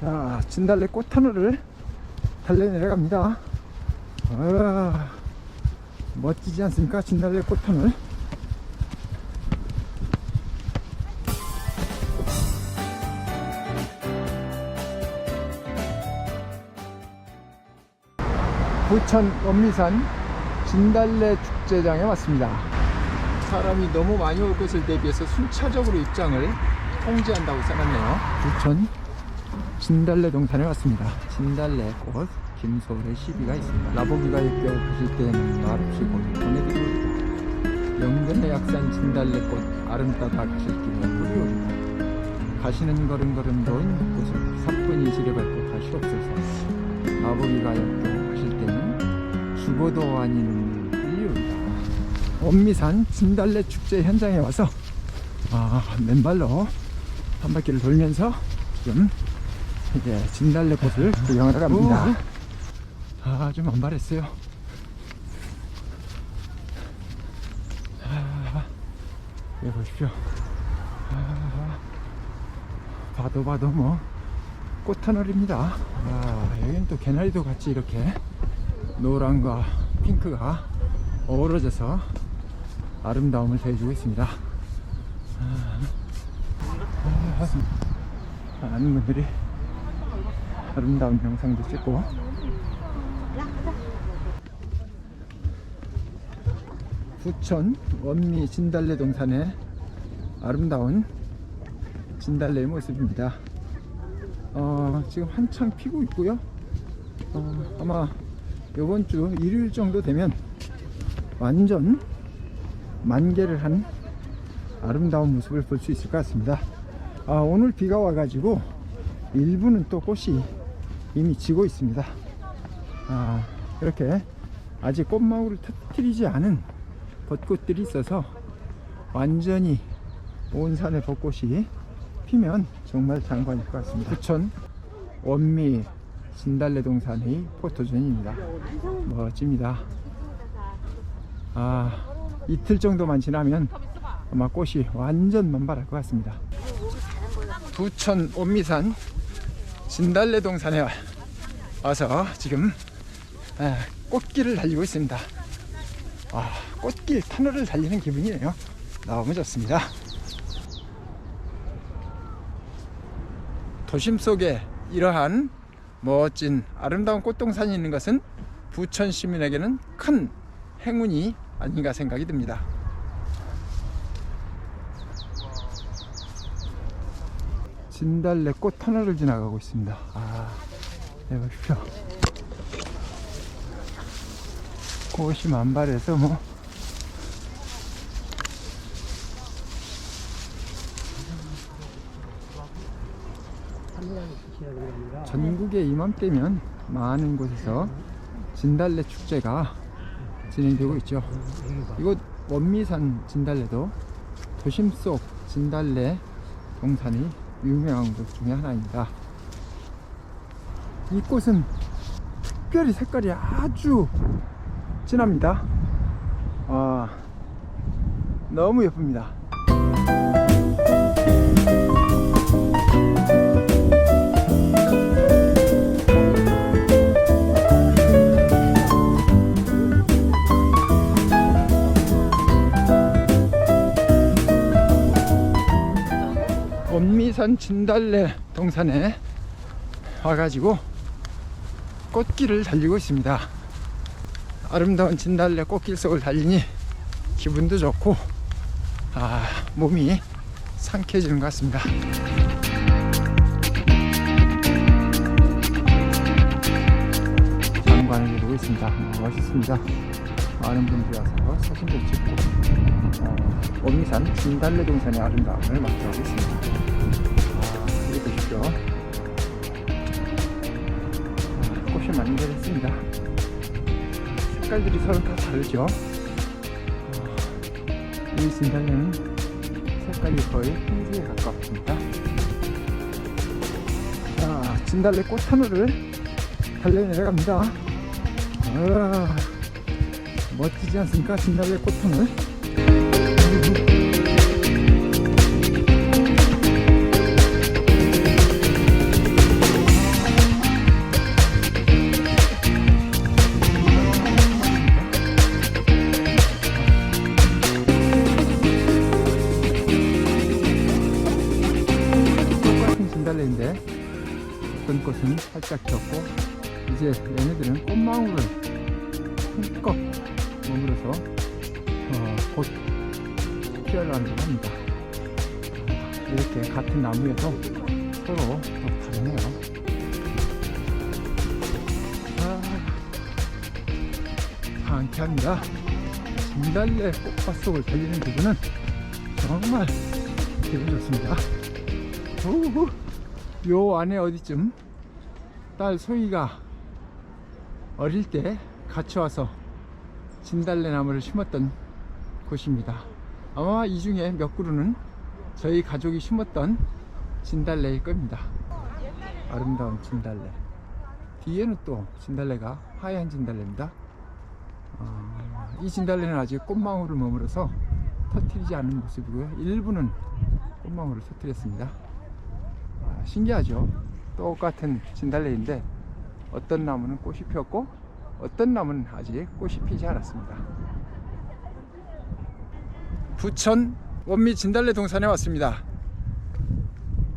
자, 진달래 꽃터널을 달려 내려갑니다. 아, 멋지지 않습니까? 진달래 꽃터널. 부천 원미산 진달래 축제장에 왔습니다. 사람이 너무 많이 올 것을 대비해서 순차적으로 입장을 통제한다고 써놨네요. 부천 진달래 동산에 왔습니다. 진달래 꽃 김소울의 시비가 있습니다. 역겨 가실 때에는 말없이 곧 보내드립니다. 영근의 약산 진달래 꽃 아름다다 가실 길에 뿌리오리다. 가시는 걸음걸음도 있는 곳을 사뿐히 지려밟고 가시옵소서. 나보기가 역겨 가실 때는 죽어도 아니는 이유이다. 원미산 진달래 축제 현장에 와서 아, 맨발로 한 바퀴를 돌면서 지금 이제 진달래 꽃을 구경하러 갑니다. 아, 좀 안발했어요. 아, 여기 보십시오. 아, 봐도 봐도 뭐 꽃터널입니다. 아, 여기는 또 개나리도 같이 이렇게 노란과 핑크가 어우러져서 아름다움을 더해주고 있습니다. 아, 아, 많은 분들이 아름다운 영상도 찍고 부천 원미 진달래 동산의 아름다운 진달래의 모습입니다. 어, 지금 한창 피고 있고요. 어, 아마 이번 주 일요일 정도 되면 완전 만개를 한 아름다운 모습을 볼 수 있을 것 같습니다. 아, 오늘 비가 와가지고 일부는 또 꽃이 이미 지고 있습니다. 아, 이렇게 아직 꽃망울을 터뜨리지 않은 벚꽃들이 있어서 완전히 온 산의 벚꽃이 피면 정말 장관일 것 같습니다. 부천 원미 진달래 동산의 포토존입니다. 멋집니다. 아, 이틀 정도만 지나면 아마 꽃이 완전 만발할 것 같습니다. 부천 원미산 진달래 동 산에 와서 지금 아, 꽃길을 달리고 있습니다. 아, 꽃길 터널을 달리는 기분이네요. 너무 좋습니다. 도심 속에 이러한 멋진 아름다운 꽃동산이 있는 것은 부천 시민에게는 큰 행운이 아닌가 생각이 듭니다. 진달래 꽃 터널을 지나가고 있습니다. 아, 네, 보십시오. 꽃이 만발해서 뭐 전국에 이맘때면 많은 곳에서 진달래 축제가 진행되고 있죠. 이곳 원미산 진달래도 도심 속 진달래 동산이 유명한 곳 중에 하나입니다. 이 꽃은 특별히 색깔이 아주 진합니다. 아, 너무 예쁩니다. 원미산 진달래 동산에 와가지고 꽃길을 달리고 있습니다. 아름다운 진달래 꽃길 속을 달리니 기분도 좋고 아, 몸이 상쾌해지는 것 같습니다. 장관을 이루고 있습니다. 멋있습니다. 많은 분들이 와서 사진도 찍고 어, 원미산 진달래 동산의 아름다움을 맛보고 있습니다. 아, 보십시오. 아, 꽃이 많이 내렸습니다. 색깔들이 서로 다 다르죠. 어, 이 진달래는 색깔이 거의 흰색에 가깝습니다. 자, 진달래 꽃 하늘을 달려 내려갑니다. 아, 멋지지 않습니까? 진달래 꽃 하늘. 꽃은 살짝 졌고 이제 얘네들은 꽃망울을 흠뻑 머물어서 어, 곧 피어나려고 합니다. 이렇게 같은 나무에서 서로 또 다르네요. 아, 상쾌합니다. 진달래 꽃밭 속을 달리는 기분은 정말 기분 좋습니다. 우후. 요 안에 어디쯤 딸 소희가 어릴 때 같이 와서 진달래 나무를 심었던 곳입니다. 아마 이 중에 몇 그루는 저희 가족이 심었던 진달래일 겁니다. 아름다운 진달래. 뒤에는 또 진달래가 하얀 진달래입니다. 어, 이 진달래는 아직 꽃망울을 머물어서 터트리지 않은 모습이고요. 일부는 꽃망울을 터트렸습니다. 아, 신기하죠? 똑같은 진달래인데 어떤 나무는 꽃이 피었고 어떤 나무는 아직 꽃이 피지 않았습니다. 부천 원미 진달래 동산에 왔습니다.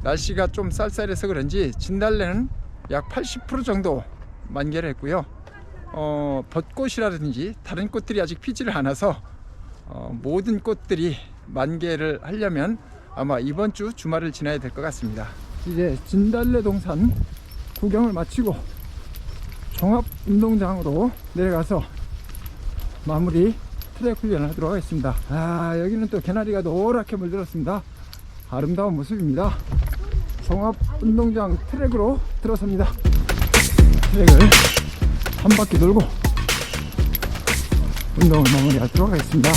날씨가 좀 쌀쌀해서 그런지 진달래는 약 80% 정도 만개를 했고요. 어, 벚꽃이라든지 다른 꽃들이 아직 피지를 않아서 어, 모든 꽃들이 만개를 하려면 아마 이번 주 주말을 지나야 될 것 같습니다. 이제 진달래 동산 구경을 마치고 종합 운동장으로 내려가서 마무리 트랙 훈련을 하도록 하겠습니다. 아, 여기는 또 개나리가 노랗게 물들었습니다. 아름다운 모습입니다. 종합 운동장 트랙으로 들어섭니다. 트랙을 한 바퀴 돌고 운동을 마무리하도록 하겠습니다.